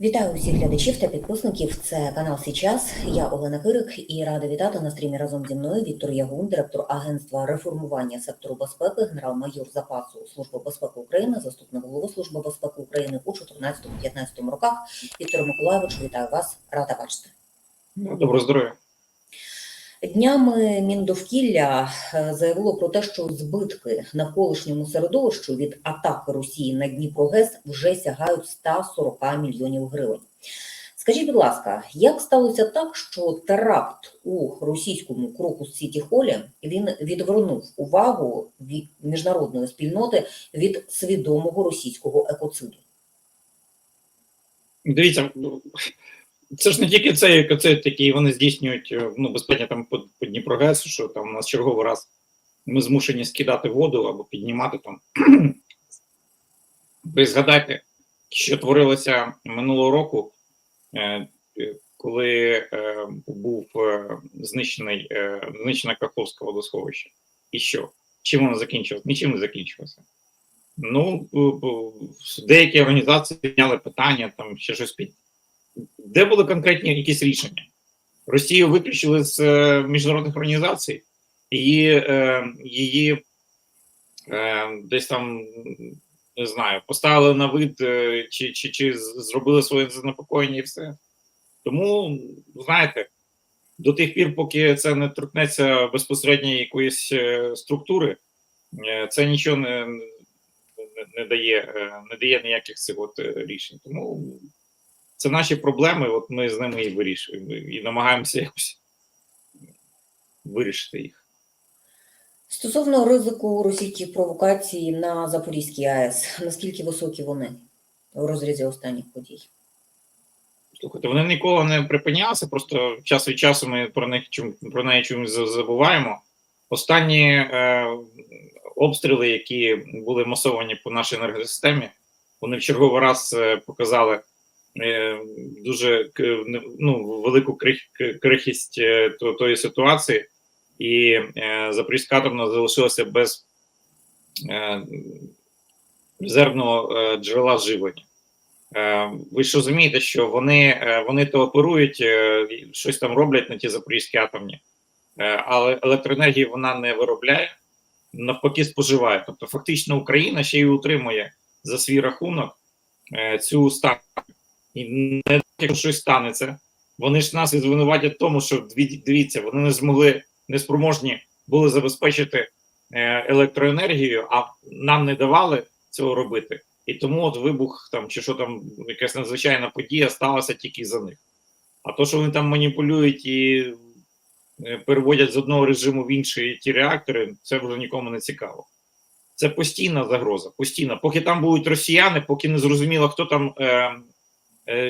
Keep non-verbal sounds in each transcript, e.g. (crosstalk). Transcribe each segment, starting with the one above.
Вітаю усіх глядачів та підписників. Це канал Січас. Я Олена Кирик і рада вітати на стрімі разом зі мною Віктор Ягун, директор агентства реформування сектору безпеки, генерал-майор запасу Служби безпеки України, заступник голови Служби безпеки України у 2014-2015 роках. Віктор Миколаївич, вітаю вас, рада бачити. Ну, Доброго здоров'я. Днями Міндовкілля е, заявило про те, що збитки навколишньому середовищу від атаки Росії на Дніпро-ГЕС вже сягають 140 мільйонів гривень. Скажіть, будь ласка, як сталося так, що теракт у російському крокус Сіті Холі він відвернув увагу міжнародної спільноти від свідомого російського екоциду? Дивіться, ну, це ж не тільки цей екоцид, який вони здійснюють е, ну, безпечно там по, по Дніпрогесу, що там у нас черговий раз ми змушені скидати воду або піднімати там. (clears throat) Ви згадайте, що творилося минулого року, е, коли е, був знищений знищене Каховське водосховище. І що? Чим воно закінчилося? Нічим не закінчилося. Ну, деякі організації підняли питання, там ще щось під. Де були конкретні якісь рішення? Росію виключили з е, міжнародних організацій, її, е, її е, десь там не знаю, поставили на вид е, чи, чи, чи зробили своє занепокоєння і все. Тому, знаєте, до тих пір, поки це не торкнеться безпосередньо якоїсь е, структури, е, це нічого не, не, дає, е, не дає ніяких цих от е, рішень. Тому це наші проблеми, от ми з ними і вирішуємо, і намагаємося якось вирішити їх. Стосовно ризику російських провокацій на Запорізькій АЕС, наскільки високі вони у розрізі останніх подій? Слухайте, вони ніколи не припинялися, просто час від часу ми про них про неї чомусь забуваємо. Останні е, обстріли, які були масовані по нашій енергосистемі, вони в черговий раз е, показали дуже ну, велику крихість е, тої ситуації, і е, Запорізька атомна залишилася без е, резервного е, джерела живлення. Е, Ви ж розумієте, що вони, е, вони то оперують, е, щось там роблять на ті запорізькі атомні, е, але електроенергії вона не виробляє, навпаки, споживає. Тобто, фактично, Україна ще й утримує за свій рахунок е, цю станцію. І не якщо щось станеться, вони ж нас і звинуватять тому, що дивіться, вони не змогли, не спроможні були забезпечити е, електроенергію, а нам не давали цього робити. І тому от вибух там чи що там якась надзвичайна подія сталася тільки за них. А то, що вони там маніпулюють і е, переводять з одного режиму в інший ті реактори, це вже нікому не цікаво. Це постійна загроза, постійна. Поки там будуть росіяни, поки не зрозуміло, хто там е,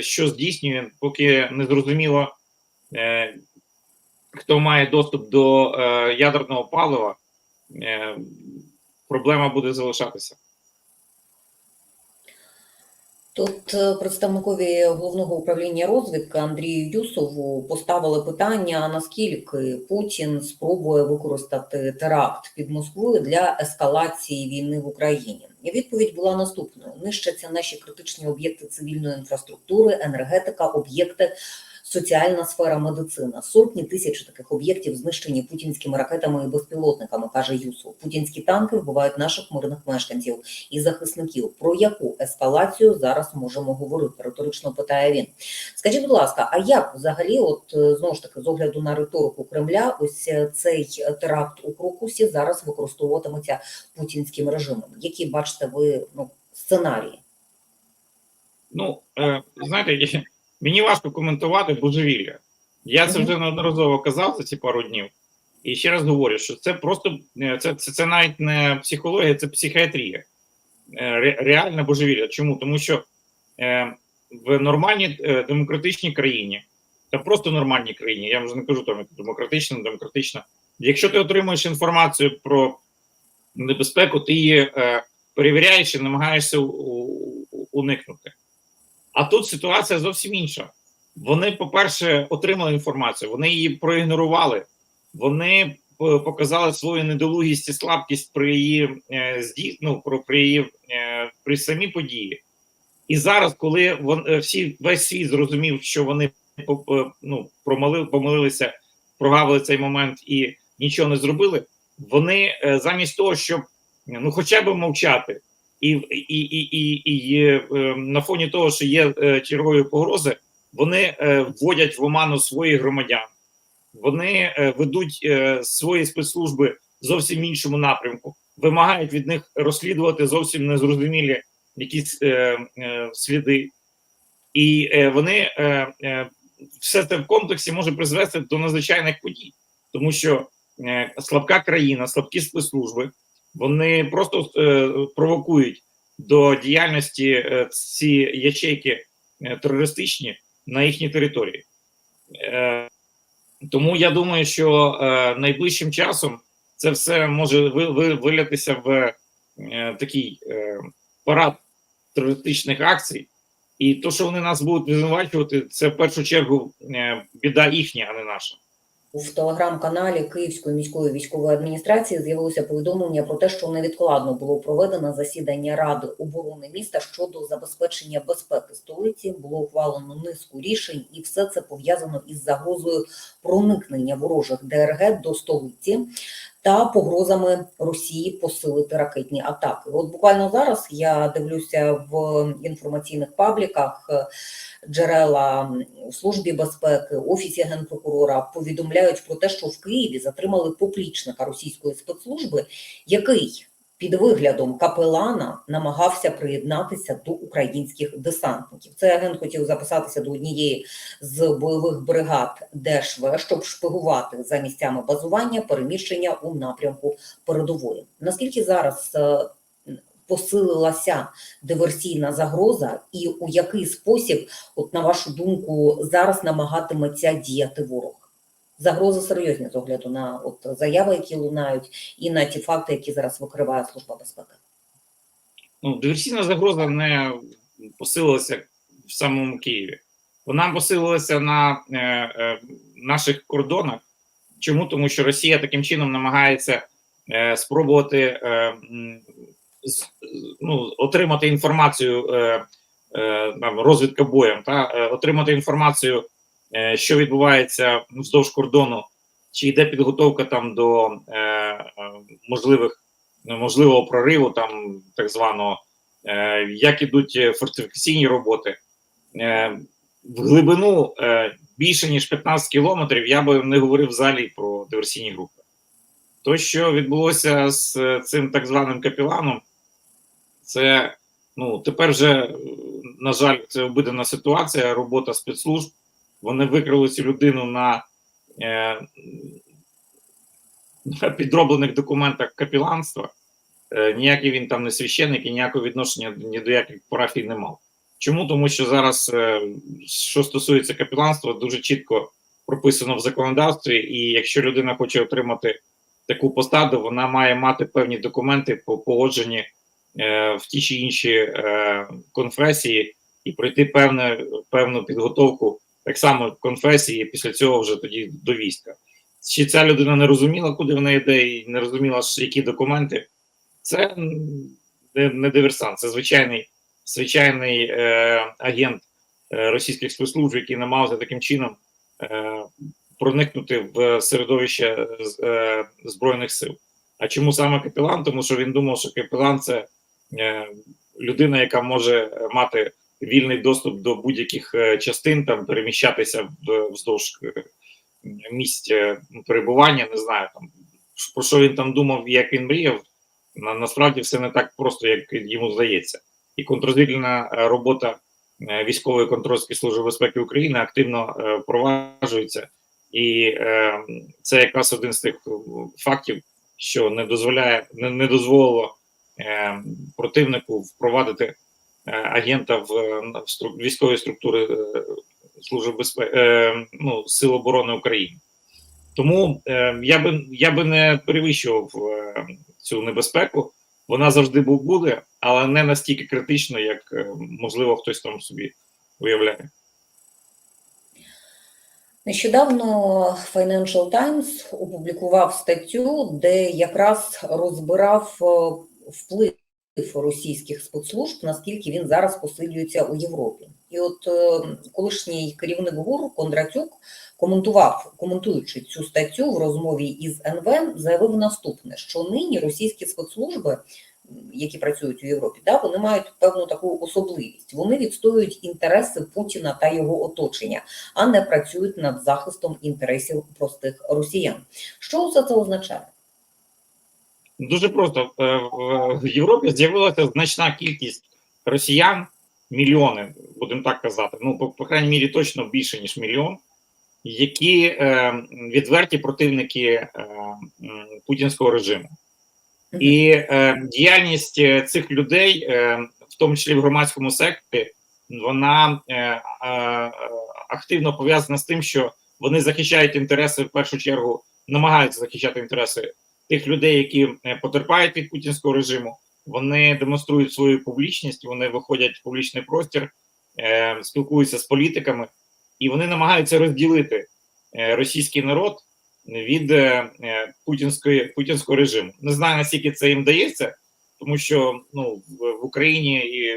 що здійснює, поки не зрозуміло, е, хто має доступ до е, ядерного палива, е, проблема буде залишатися. Тут е, представникові головного управління розвідки Андрію Юсову поставили питання, наскільки Путін спробує використати теракт під Москвою для ескалації війни в Україні. І відповідь була наступною: нищаться наші критичні об'єкти цивільної інфраструктури, енергетика, об'єкти. Соціальна сфера медицина. Сотні тисяч таких об'єктів знищені путінськими ракетами і безпілотниками, каже Юсов. Путінські танки вбивають наших мирних мешканців і захисників. Про яку ескалацію зараз можемо говорити? Риторично питає він. Скажіть, будь ласка, а як взагалі, от е, знову ж таки, з огляду на риторику Кремля, ось е, цей теракт у Крокусі зараз використовуватиметься путінським режимом? Які бачите ви ну, сценарії? Ну, е, знаєте, мені важко коментувати божевілля. Я це вже неодноразово казав за ці пару днів. І ще раз говорю, що це просто е, це, це, це навіть не психологія, це психіатрія. Е, ре- Реальне божевілля. Чому? Тому що е, в нормальній е, демократичній країні, та просто нормальній країні, я вже не кажу там демократична, демократична. Якщо ти отримуєш інформацію про небезпеку, ти її е, перевіряєш і намагаєшся у- у- уникнути. А тут ситуація зовсім інша. Вони, по-перше, отримали інформацію, вони її проігнорували, вони е, показали свою недолугість і слабкість при її е, ну, при її е, при самій події. І зараз, коли вон, е, всі весь світ зрозумів, що вони ну, промали, помилилися, прогавили цей момент і нічого не зробили, вони замість того, щоб ну, хоча б мовчати, і, і, і, і, і е, на фоні того, що є е, чергові погрози, вони е, вводять в оману своїх громадян, вони ведуть свої спецслужби зовсім іншому напрямку, вимагають від них розслідувати зовсім незрозумілі якісь сліди, і вони все це в комплексі може призвести до надзвичайних подій, тому що слабка країна, слабкі спецслужби, вони просто е, провокують до діяльності е, ці ячейки е, терористичні на їхній території. Тому я думаю, що найближчим часом це все може ви, ви, вилятися в такий парад терористичних акцій. І то, що вони нас будуть звинувачувати, це в першу чергу біда їхня, а не наша. В телеграм-каналі Київської міської військової адміністрації з'явилося повідомлення про те, що невідкладно було проведено засідання Ради оборони міста щодо забезпечення безпеки столиці. Було ухвалено низку рішень, і все це пов'язано із загрозою проникнення ворожих ДРГ до столиці та погрозами Росії посилити ракетні атаки. От буквально зараз я дивлюся в інформаційних пабліках. е, Джерела у службі безпеки, офісі генпрокурора повідомляють про те, що в Києві затримали поплічника російської спецслужби, який під виглядом капелана намагався приєднатися до українських десантників. Цей агент хотів записатися до однієї з бойових бригад ДШВ, щоб шпигувати за місцями базування переміщення у напрямку передової. Наскільки зараз е, посилилася диверсійна загроза, і у який спосіб, от на вашу думку, зараз намагатиметься діяти ворог? Загрози серйозні з огляду на от заяви, які лунають, і на ті факти, які зараз викриває служба безпеки. Ну, диверсійна загроза не посилилася в самому Києві. Вона посилилася на е, е, наших кордонах. Чому? Тому що Росія таким чином намагається е, спробувати е, з, ну, отримати інформацію е, е, розвідка боєм, та е, отримати інформацію, що відбувається вздовж кордону, чи йде підготовка там до е, е, можливих можливого прориву, там так званого, е, як ідуть е, фортифікаційні роботи. Е, в глибину е, більше ніж 15 кілометрів я би не говорив взагалі про диверсійні групи. То, що відбулося з е, цим так званим капіланом, це ну тепер вже, е, на жаль, це обидана ситуація, робота спецслужб. Вони викрили цю людину на, е, на підроблених документах капіланства. Е, ніякий він там не священник і ніякого відношення ні до яких парафій не мав. Чому? Тому що зараз, е, що стосується капіланства, дуже чітко прописано в законодавстві, і якщо людина хоче отримати таку посаду, вона має мати певні документи по погодженні е, в ті чи інші е, конфесії і пройти певне, певну підготовку так само конфесії, після цього вже тоді до війська. Чи ця людина не розуміла, куди вона йде, і не розуміла, які документи, це не, диверсант, це звичайний звичайний е, агент е, російських спецслужб, який намагався таким чином е, проникнути в середовище е, Збройних сил. А чому саме капелан? Тому що він думав, що капелан це е, людина, яка може мати вільний доступ до будь-яких е, частин, там переміщатися вздовж е, місць е, перебування. Не знаю там про що він там думав, як він мріяв. На, насправді все не так просто, як йому здається і контррозвідувальна е, робота військової контрольської служби безпеки України активно впроваджується, і це якраз один з тих фактів, що не дозволяє, не, не дозволило противнику впровадити агента е, в стру- військові структури е, служби е, ну, Сил оборони України. Тому е, я би я би не перевищував е, цю небезпеку. Вона завжди буде, але не настільки критично, як е, можливо хтось там собі уявляє. Нещодавно Financial Times опублікував статтю, де якраз розбирав е, вплив російських спецслужб, наскільки він зараз посилюється у Європі. І от е, колишній керівник ГУР Кондратюк коментував, коментуючи цю статтю в розмові із НВ, заявив наступне: що нині російські спецслужби, які працюють у Європі, да, вони мають певну таку особливість. Вони відстоюють інтереси Путіна та його оточення, а не працюють над захистом інтересів простих росіян. Що все це означає? Дуже просто Е, в- Європі з'явилася значна кількість росіян, мільйони, будемо так казати. Ну, по, по крайній мірі, точно більше ніж мільйон, які е, відверті противники е, путінського режиму. І е, діяльність е, цих людей, е, в тому числі в громадському секторі, вона е, е, активно пов'язана з тим, що вони захищають інтереси в першу чергу, намагаються захищати інтереси тих людей, які е, потерпають від путінського режиму. Вони демонструють свою публічність, вони виходять в публічний простір, е, спілкуються з політиками, і вони намагаються розділити е, російський народ від путінської путінського режиму. Не знаю наскільки це їм вдається, тому що ну в, в Україні і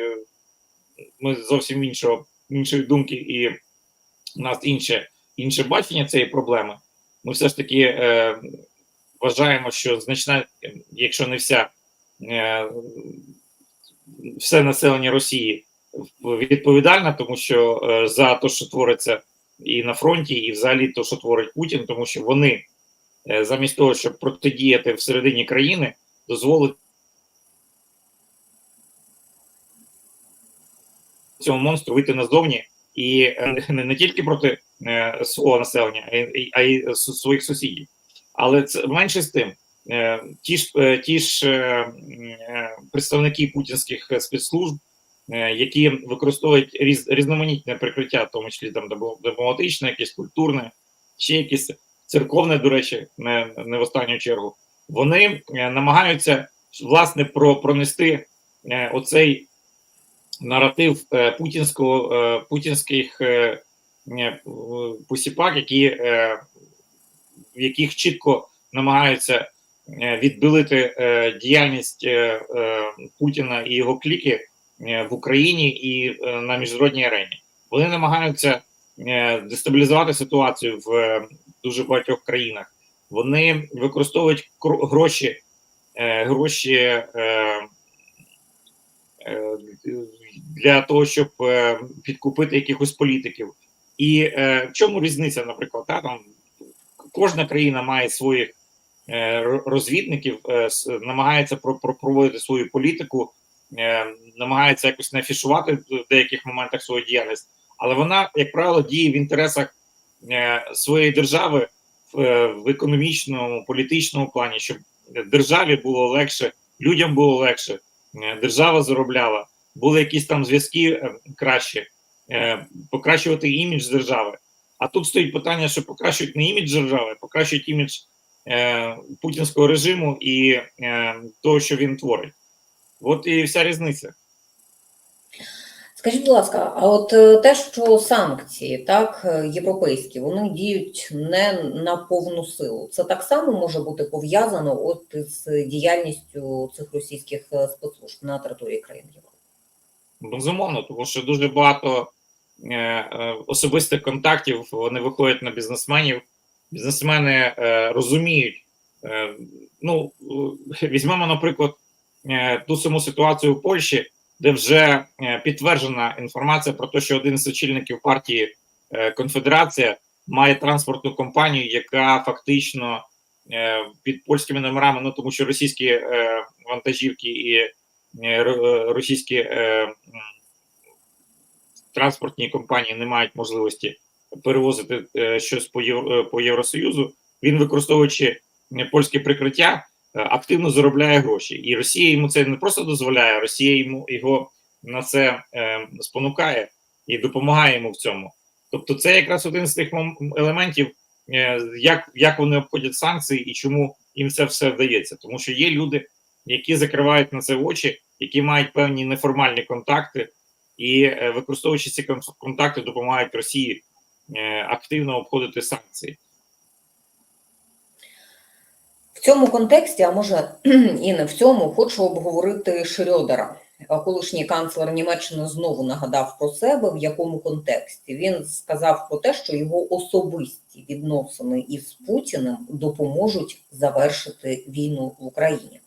ми зовсім іншого іншої думки, і у нас інше інше бачення цієї проблеми. Ми все ж таки вважаємо, що значна, якщо не вся е, все населення Росії відповідальна, тому що е, за те, що твориться і на фронті, і взагалі те, що творить Путін, тому що вони е, замість того, щоб протидіяти всередині країни, дозволить цьому монстру вийти назовні і не, не тільки проти е, свого населення, а й, а й своїх сусідів. Але це менше з тим, е, ті ж е, ті ж е, представники путінських спецслужб, які використовують різ, різноманітне прикриття, в тому числі там дипло- дипломатичне, якесь культурне, ще якесь церковне, до речі, не, не в останню чергу, вони намагаються власне про, пронести оцей наратив путінського путінських посіпак, які в яких чітко намагаються е, відбилити е, діяльність е, Путіна і його кліки в Україні і на міжнародній арені. Вони намагаються дестабілізувати ситуацію в дуже багатьох країнах. Вони використовують гроші, гроші для того, щоб підкупити якихось політиків. І в чому різниця, наприклад, та, там кожна країна має своїх е, розвідників, е, намагається про, про проводити свою політику, е, намагається якось не афішувати в деяких моментах свою діяльність, але вона, як правило, діє в інтересах своєї держави в, економічному, політичному плані, щоб державі було легше, людям було легше, держава заробляла, були якісь там зв'язки е, кращі, е, покращувати імідж держави. А тут стоїть питання, що покращують не імідж держави, покращують імідж е, путінського режиму і е, того, що він творить. От і вся різниця. Скажіть, будь ласка, а от е, те, що санкції, так, е, європейські, вони діють не на повну силу, це так само може бути пов'язано от з діяльністю цих російських е, спецслужб на території країн Європи? Безумовно, тому що дуже багато особистих контактів вони виходять на бізнесменів. Бізнесмени е, розуміють. Е, ну, е, візьмемо, наприклад, е, ту саму ситуацію в Польщі, де вже е, підтверджена інформація про те, що один з очільників партії е, Конфедерація має транспортну компанію, яка фактично е, під польськими номерами, ну тому що російські е, вантажівки і е, ро- е, російські е, транспортні компанії не мають можливості перевозити е, щось по, е, по Євросоюзу. Він, використовуючи е, польське прикриття, активно заробляє гроші. І Росія йому це не просто дозволяє, Росія йому його на це спонукає і допомагає йому в цьому. Тобто, це якраз один з тих елементів, як, як вони обходять санкції і чому їм це все вдається. Тому що є люди, які закривають на це очі, які мають певні неформальні контакти, і е, використовуючи ці кон- контакти, допомагають Росії е, активно обходити санкції. В цьому контексті, а може (clears throat) і не в цьому, хочу обговорити Шрёдера. Колишній канцлер Німеччини знову нагадав про себе, в якому контексті. Він сказав про те, що його особисті відносини із Путіним допоможуть завершити війну в Україні.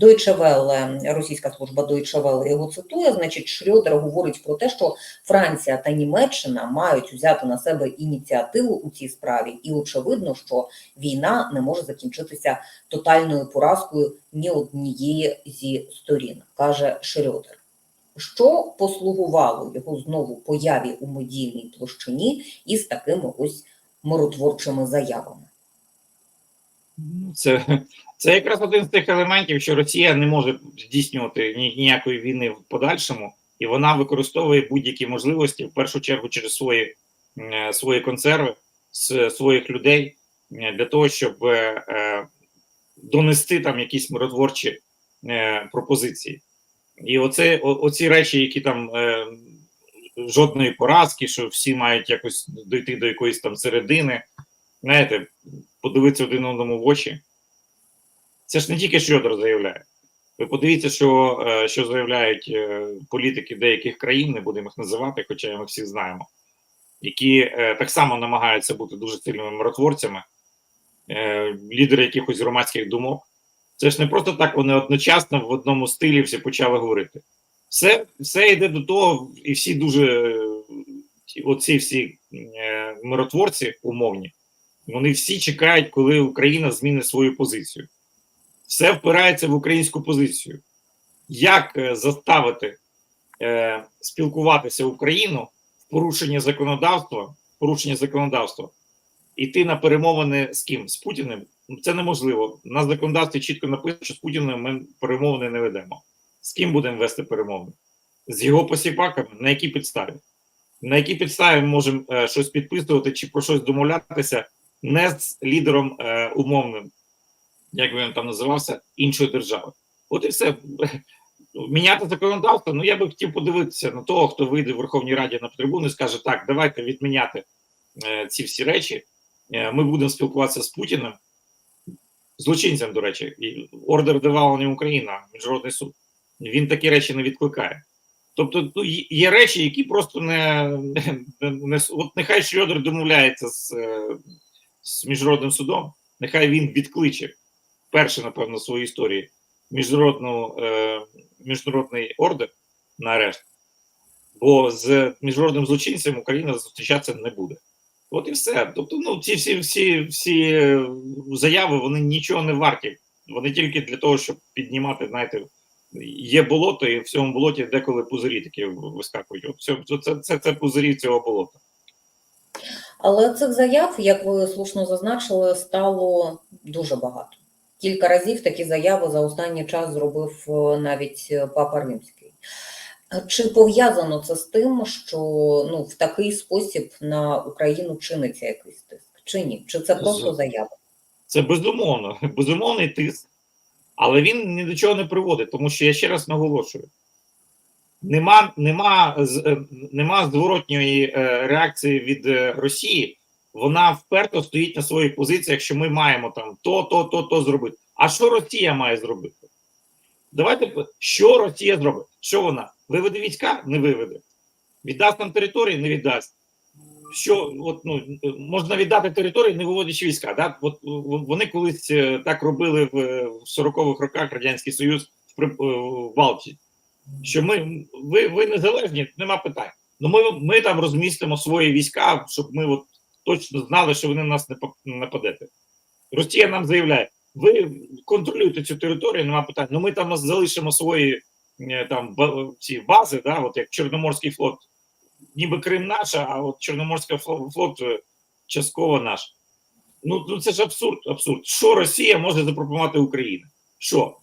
Deutsche Welle, російська служба Deutsche Welle його цитує. Значить, Шрёдер говорить про те, що Франція та Німеччина мають взяти на себе ініціативу у цій справі, і очевидно, що війна не може закінчитися тотальною поразкою ні однієї зі сторін, каже Шрёдер. Що послугувало його знову появі у медійній площині із такими ось миротворчими заявами? Ну, Це, це якраз один з тих елементів, що Росія не може здійснювати ні- ніякої війни в подальшому, і вона використовує будь-які можливості, в першу чергу через свої, е, свої консерви, своїх людей, для того, щоб е, е, донести там якісь миротворчі е, пропозиції. І оце, о- оці речі, які там е, жодної поразки, що всі мають якось дойти до якоїсь там середини, знаєте, подивитися один одному в очі. Це ж не тільки Шрёдер заявляє. Ви подивіться, що, е, що заявляють е, політики деяких країн, не будемо їх називати, хоча ми всі знаємо, які е, так само намагаються бути дуже сильними миротворцями, лідери якихось громадських думок. Це ж не просто так вони одночасно в одному стилі всі почали говорити. Все, все йде до того, і всі дуже е, оці всі е, миротворці умовні, вони всі чекають, коли Україна змінить свою позицію. Все впирається в українську позицію. Як е, заставити е, спілкуватися Україну в порушення законодавства, порушення законодавства, іти на перемовини з ким? З Путіним? Ну, Це неможливо. На законодавстві чітко написано, що з Путіним ми перемовини не ведемо. З ким будемо вести перемовини? З його посіпаками? На якій підставі? На якій підставі ми можемо е, щось підписувати чи про щось домовлятися не з лідером е, умовним, як би він там називався, іншої держави. От і все. Міняти законодавство. Ну я би хотів подивитися на того, хто вийде в Верховній Раді на трибуну і скаже: так, давайте відміняти е, ці всі речі. Е, ми будемо спілкуватися з Путіним, злочинцем, до речі, і ордер давала Україна, міжнародний суд. Він такі речі не відкликає. Тобто, ну, є- речі, які просто не, не, не от нехай Шрёдер домовляється з, е, з міжнародним судом, нехай він відкличе перше, напевно, в своїй історії міжнародну, е, міжнародний ордер на арешт, бо з міжнародним злочинцем Україна зустрічатися не буде. От і все. Тобто, ну, ці всі, всі, всі е, заяви вони нічого не варті. Вони тільки для того, щоб піднімати, знаєте, є болото, і в цьому болоті деколи пузирі такі вискакують. От це, це, це, це пузирі цього болота. Але цих заяв, як ви слушно зазначили, стало дуже багато. Кілька разів такі заяви за останній час зробив е, навіть е, Папа Римський. Чи пов'язано це з тим, що ну, в такий спосіб на Україну чиниться якийсь тиск? Чи ні? Чи це просто заява? Це безумовно, безумовний тиск, але він ні до чого не приводить, тому що я ще раз наголошую: нема, нема, е, нема зворотньої е, реакції від е, Росії. Вона вперто стоїть на своїй позиції, якщо ми маємо там то, то, то, то зробити. А що Росія має зробити? Давайте що Росія зробить? Що вона? Виведе війська? Не виведе. Віддасть нам території? Не віддасть. Що от, ну, можна віддати території, не виводячи війська. Да? От, вони колись е, так робили в, е, 40-х роках Радянський Союз в, е, в Балтії. Що ми, ви, ви незалежні, нема питань. Ну ми, ми там розмістимо свої війська, щоб ми от точно знали, що вони на нас не нападете. Росія нам заявляє: ви контролюєте цю територію, нема питань. Ну ми там залишимо свої е, там ці бази, да, от як Чорноморський флот, ніби Крим наш, а от Чорноморський флот, е, частково наш. Ну, ну це ж абсурд, абсурд. Що Росія може запропонувати Україні? Що?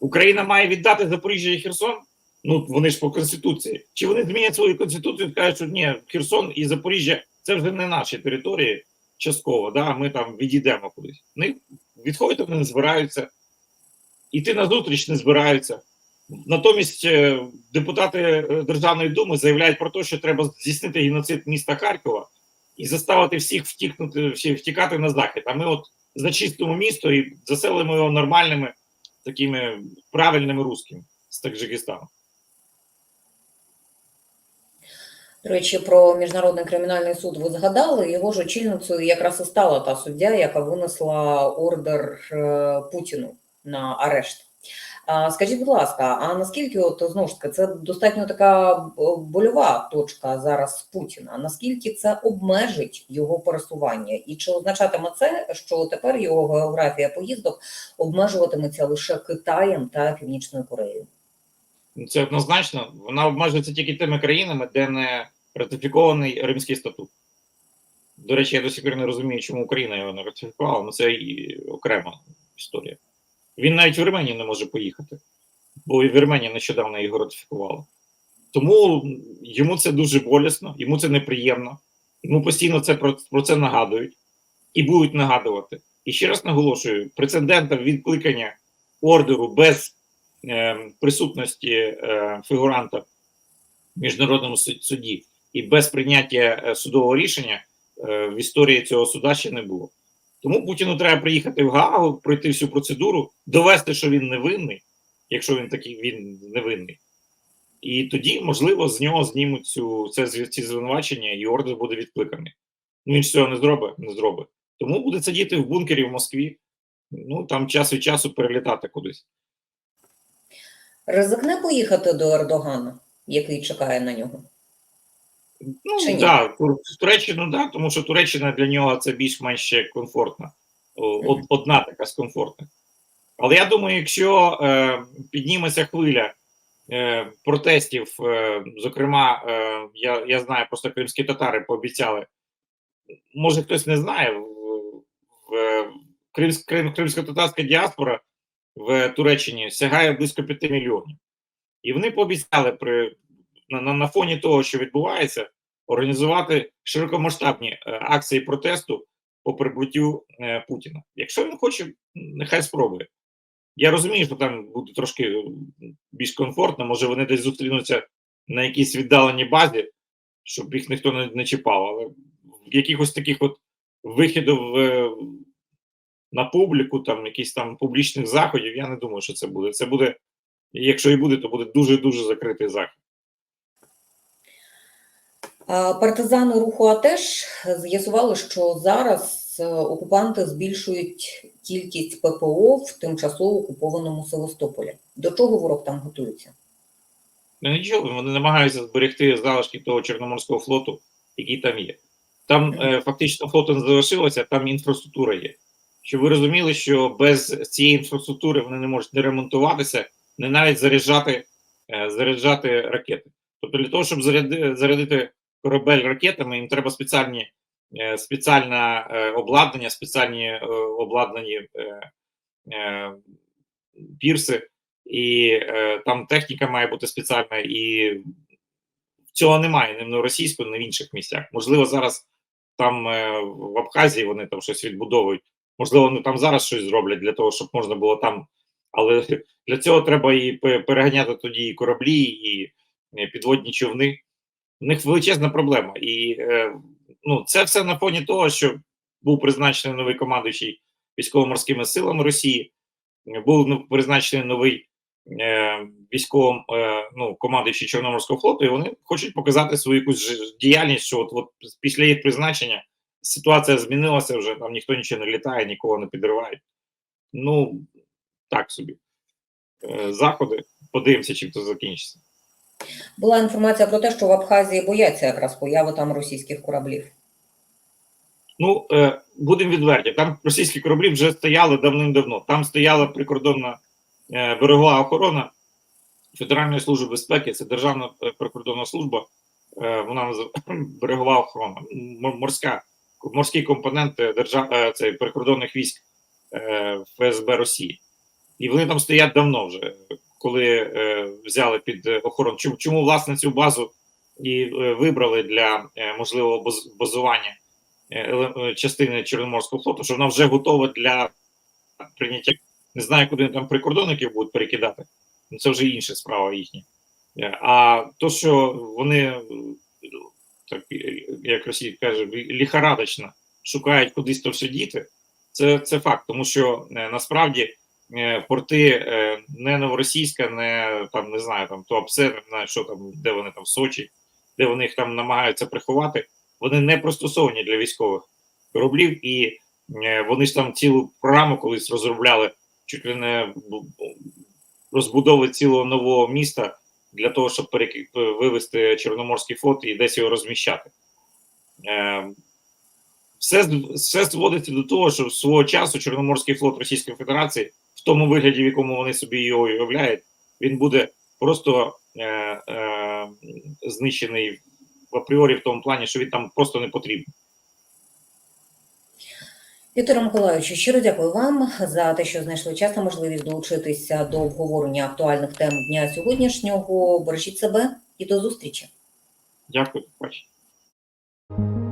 Україна має віддати Запоріжжя і Херсон? Ну вони ж по конституції. Чи вони змінять свою конституцію і кажуть, що ні, Херсон і Запоріжжя це вже не наші території частково, да, ми там відійдемо кудись. Вони відходити вони не збираються, іти на зустріч не збираються. Натомість е, депутати е, Державної думи заявляють про те, що треба здійснити геноцид міста Харкова і заставити всіх втікнути, втікати на захід. А ми от зачистимо місто і заселимо його нормальними такими правильними русскими з Таджикистану. Речі, про міжнародний кримінальний суд ви згадали. Його ж очільницею якраз і стала та суддя, яка винесла ордер е, Путіну на арешт. Скажіть, будь ласка, а наскільки от знову ж таки це достатньо така больова точка зараз Путіна? Наскільки це обмежить його пересування? І чи означатиме це, що тепер його географія поїздок обмежуватиметься лише Китаєм та Північною Кореєю? Ну, Це однозначно. Вона обмежується тільки тими країнами, де не ратифікований Римський статут. До речі, я до сих пір не розумію, чому Україна його не ратифікувала, але це і окрема історія. Він навіть в Вірменію не може поїхати, бо і Вірменія нещодавно його ратифікувала. Тому йому це дуже болісно, йому це неприємно, йому постійно це про, про це нагадують і будуть нагадувати. І ще раз наголошую: прецедента відкликання ордеру без присутності е, фігуранта в міжнародному суді і без прийняття е, судового рішення е, в історії цього суда ще не було. Тому Путіну треба приїхати в Гаагу, пройти всю процедуру, довести, що він невинний, якщо він такий він невинний. І тоді, можливо, з нього знімуть цю це ці звинувачення, і ордер буде відкликаний. Ну він ж цього не зробить, не зробить. Тому буде сидіти в бункері в Москві, ну там час від часу перелітати кудись. Ризикне поїхати до Ердогана, який чекає на нього? Ну, Чи ні? да, в Туреччину, да, тому що Туреччина для нього це більш-менш ще комфортна. Одна така з комфортних. Але я думаю, якщо е, підніметься хвиля е, протестів, е, зокрема, е, я, я знаю, просто кримські татари пообіцяли. Може, хтось не знає, в, в, кримськ, крим, кримсько-татарська діаспора в Туреччині сягає близько 5 мільйонів. І вони пообіцяли при на, на, на фоні того, що відбувається, організувати широкомасштабні е, акції протесту по прибуттю е, Путіна. Якщо він хоче, нехай спробує. Я розумію, що там буде трошки більш комфортно, може вони десь зустрінуться на якійсь віддаленій базі, щоб їх ніхто не, не чіпав, але якихось таких от вихідів е, на публіку, там якісь там публічних заходів, я не думаю, що це буде. Це буде, якщо і буде, то буде дуже-дуже закритий захід. Партизани руху АТЕШ з'ясували, що зараз е, окупанти збільшують кількість ППО в тимчасово окупованому Севастополі. До чого ворог там готується? Ну нічого, вони намагаються зберегти залишки того Чорноморського флоту, який там є. Там е, фактично флоту не залишилося, там інфраструктура є. Щоб ви розуміли, що без цієї інфраструктури вони не можуть не ремонтуватися, не навіть заряджати, е, заряджати ракети. Тобто для того, щоб заряди, зарядити корабель ракетами, їм треба спеціальні, е, спеціальне обладнання, спеціальні е, обладнані пірси, і там техніка має бути спеціальна, і цього немає ні на російську, ні в інших місцях. Можливо, зараз там в Абхазії вони там щось відбудовують. Можливо, вони там зараз щось зроблять для того, щоб можна було там. Але для цього треба і переганяти тоді і кораблі, і е, підводні човни. У них величезна проблема. І е, ну, це все на фоні того, що був призначений новий командуючий військово-морськими силами Росії, був ну, призначений новий е, військовим е, ну, командуючий Чорноморського флоту, і вони хочуть показати свою якусь діяльність, що от, от після їх призначення ситуація змінилася вже, там ніхто нічого не літає, нікого не підривають. Ну, так собі. Е, заходи, подивимося, чим це закінчиться. Була інформація про те, що в Абхазії бояться якраз появи там російських кораблів. Ну, е, будемо відверті, там російські кораблі вже стояли давним-давно. Там стояла прикордонна берегова охорона Федеральної служби безпеки, це Державна е, прикордонна служба, е, вона берегова (clears throat) охорона, морська, морський компонент держав, е, цей, прикордонних військ е, ФСБ Росії. І вони там стоять давно вже, коли е, взяли під охорону. Чому, чому власне цю базу і вибрали для можливого базування частини Чорноморського флоту, що вона вже готова для прийняття. Не знаю, куди там прикордонників будуть перекидати. Ну, це вже інша справа їхня. А то, що вони, так, як Росія каже, ліхарадочно шукають кудись то все діти, Це, це факт, тому що е, насправді е, порти е, не новоросійська, не там не знаю, там Туапсе, не знаю, що там, де вони там в Сочі, де вони їх там намагаються приховати. Вони не пристосовані для військових кораблів, і вони ж там цілу програму колись розробляли, чуть ли не розбудови цілого нового міста для того, щоб перек- вивести Чорноморський флот і десь його розміщати. Е, все, все зводиться до того, що свого часу Чорноморський флот Російської Федерації, в тому вигляді, в якому вони собі його уявляють, він буде просто е, е, знищений в апріорі в тому плані, що він там просто не потрібен. Віктора Миколаївичу, щиро дякую вам за те, що знайшли час та можливість долучитися до обговорення актуальних тем дня сьогоднішнього. Бережіть себе і до зустрічі. Дякую, бачення.